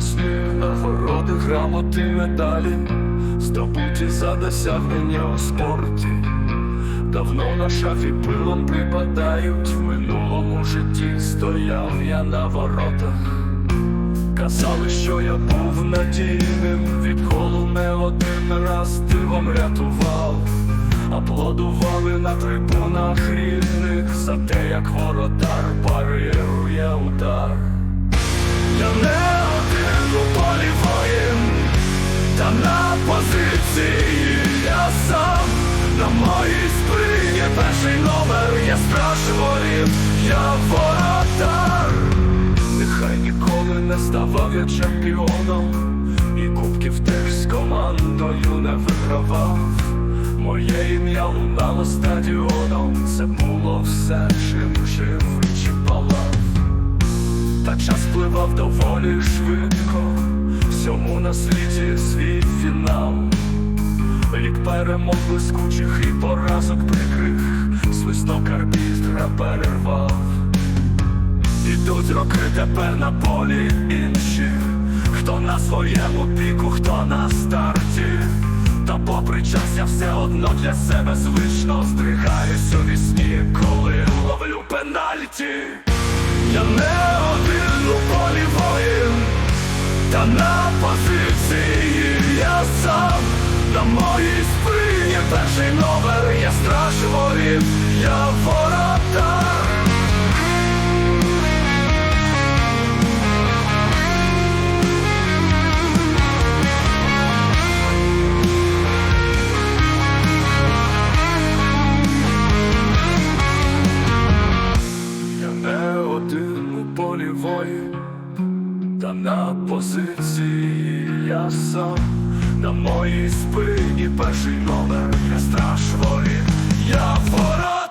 сни, нагороди, грамоти, медалі, здобуті за досягнення у спорті. Давно на шафі пилом припадають, в минулому житті стояв я на воротах. Казали, що я був надійним, від колу не один раз дивом рятував, аплодували на трибунах рідних за те, як воротар парирує удар. Я не позиції я сам на моїй спині перший номер я воріт, я воротар. Нехай ніколи не ставав я чемпіоном, і кубків теж з командою не вигравав. Моє ім'я лунало стадіоном, це було все, чим жив і палав. Та час впливав доволі швидко, всьому на світі свій фінал. Перемог блискучих і поразок прикрих, свисток арбітра перервав. Ідуть роки тепер на полі інші, хто на своєму піку, хто на старті. Та попри час я все одно для себе звично здригаюсь у вісні, коли ловлю пенальті. Я не один у полі воїн, та на позиції я сам на моїй спині перший номер, я страж воріт, я воротар. Я не один у полі воїн, та на позиції я сам на моїй спині перший номер, я страшно, я ворот.